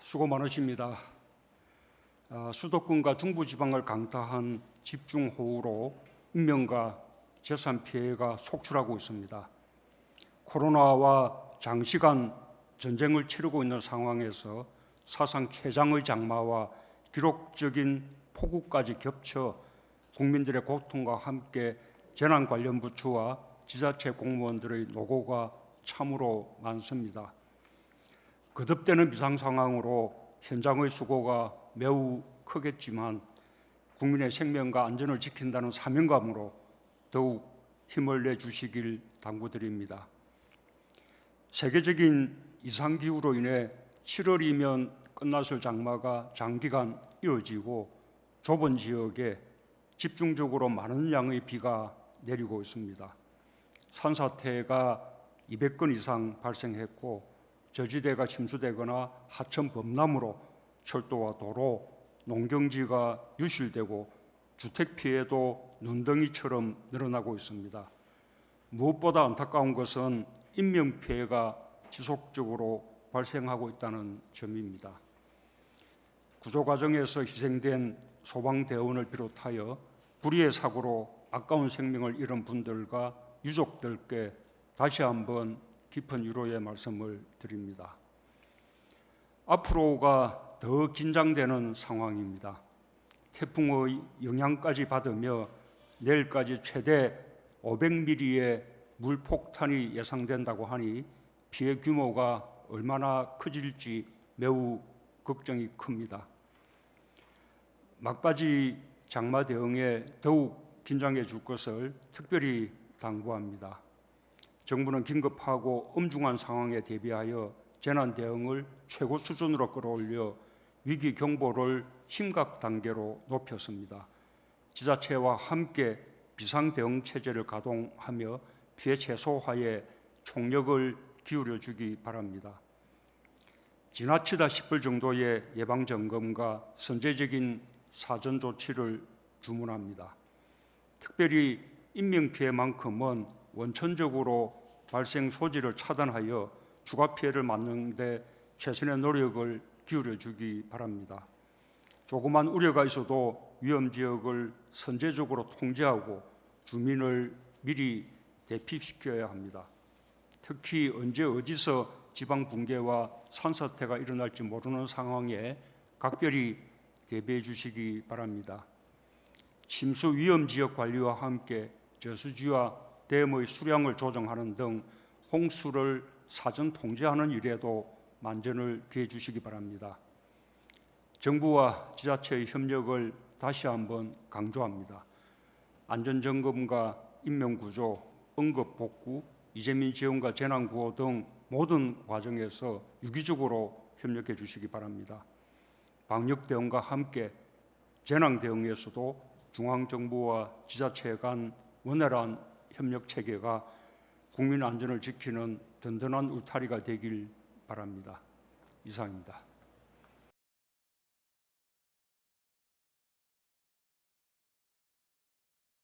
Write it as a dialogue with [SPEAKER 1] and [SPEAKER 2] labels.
[SPEAKER 1] 수고 많으십니다. 아, 수도권과 중부지방을 강타한 집중호우로 인명과 재산 피해가 속출하고 있습니다. 코로나와 장시간 전쟁을 치르고 있는 상황에서 사상 최장의 장마와 기록적인 폭우까지 겹쳐 국민들의 고통과 함께 재난 관련 부처와 지자체 공무원들의 노고가 참으로 많습니다. 거듭되는 비상 상황으로 현장의 수고가 매우 크겠지만 국민의 생명과 안전을 지킨다는 사명감으로 더욱 힘을 내 주시길 당부드립니다. 세계적인 이상 기후로 인해 7월이면 끝났을 장마가 장기간 이어지고 좁은 지역에 집중적으로 많은 양의 비가 내리고 있습니다. 산사태가 200건 이상 발생했고 저지대가 침수되거나 하천 범람으로 철도와 도로, 농경지가 유실되고 주택 피해도 눈덩이처럼 늘어나고 있습니다. 무엇보다 안타까운 것은 인명 피해가 지속적으로 발생하고 있다는 점입니다. 구조 과정에서 희생된 소방 대원을 비롯하여 불의의 사고로 아까운 생명을 잃은 분들과 유족들께 다시 한번 깊은 위로의 말씀을 드립니다. 앞으로가 더 긴장되는 상황입니다. 태풍의 영향까지 받으며 내일까지 최대 500mm의 물폭탄이 예상된다고 하니 피해 규모가 얼마나 커질지 매우 걱정이 큽니다. 막바지 장마 대응에 더욱 긴장해 줄 것을 특별히 당부합니다. 정부는 긴급하고 엄중한 상황에 대비하여 재난 대응을 최고 수준으로 끌어올려 위기 경보를 심각 단계로 높였습니다. 지자체와 함께 비상 대응 체제를 가동하며 피해 최소화에 총력을 기울여 주기 바랍니다. 지나치다 싶을 정도의 예방 점검과 선제적인 사전 조치를 주문합니다. 특별히 인명 피해만큼은 원천적으로 발생 소지를 차단하여 주가 피해를 막는 데 최선의 노력을 기울여 주기 바랍니다. 조그만 우려가 있어도 위험 지역을 선제적으로 통제하고 주민을 미리 대피시켜야 합니다. 특히 언제 어디서 지방 붕괴와 산사태가 일어날지 모르는 상황에 각별히 대비해 주시기 바랍니다. 침수 위험 지역 관리와 함께 저수지와 댐의 수량을 조정하는 등 홍수를 사전 통제하는 일에도 만전을 기해 주시기 바랍니다. 정부와 지자체의 협력을 다시 한번 강조합니다. 안전 점검과 인명 구조, 응급 복구, 이재민 지원과 재난 구호 등 모든 과정에서 유기적으로 협력해 주시기 바랍니다. 방역 대응과 함께 재난 대응에서도 중앙 정부와 지자체 간 원활한 협력 체계가 국민 안전을 지키는 든든한 울타리가 되길 바랍니다. 이상입니다.